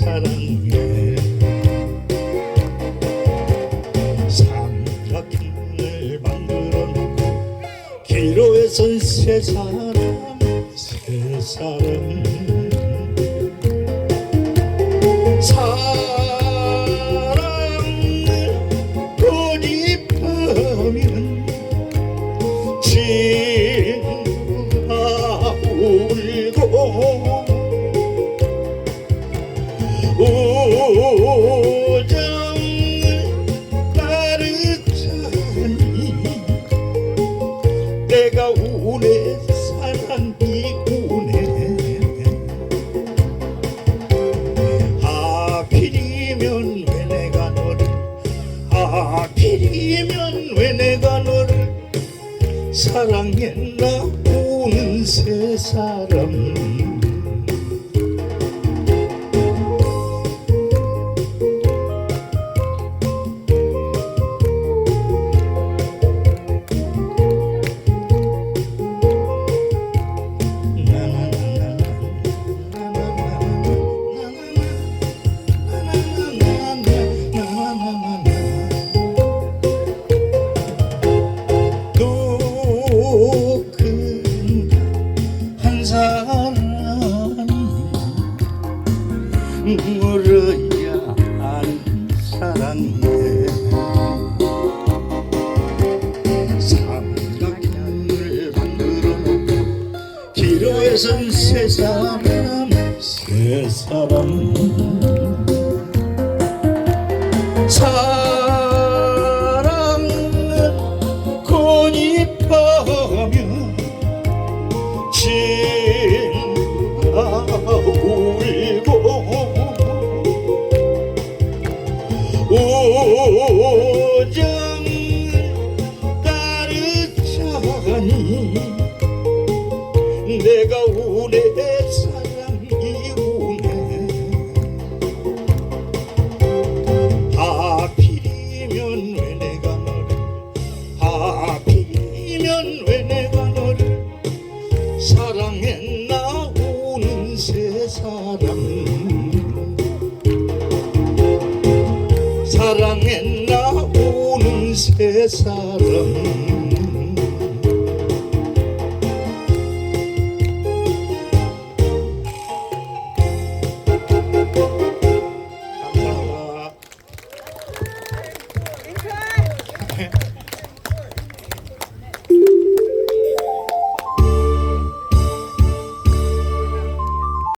사랑해. 삼각형을 만들어 놓고 기로에 선세 사람 세 사람 사랑을 고집하면 친구가 울고 하필이면 왜 내가 너를 사랑했나 우는 세 사람 물어야 하는 사랑에 삼각형을 만들어 놓고 기로에 선 세 사람 세 사람 내가 우네 사랑이 우네 하필이면 왜 내가 너를 하필이면 왜 내가 너를 사랑했나 우는 세 사람. 사랑했나 우는 세 사람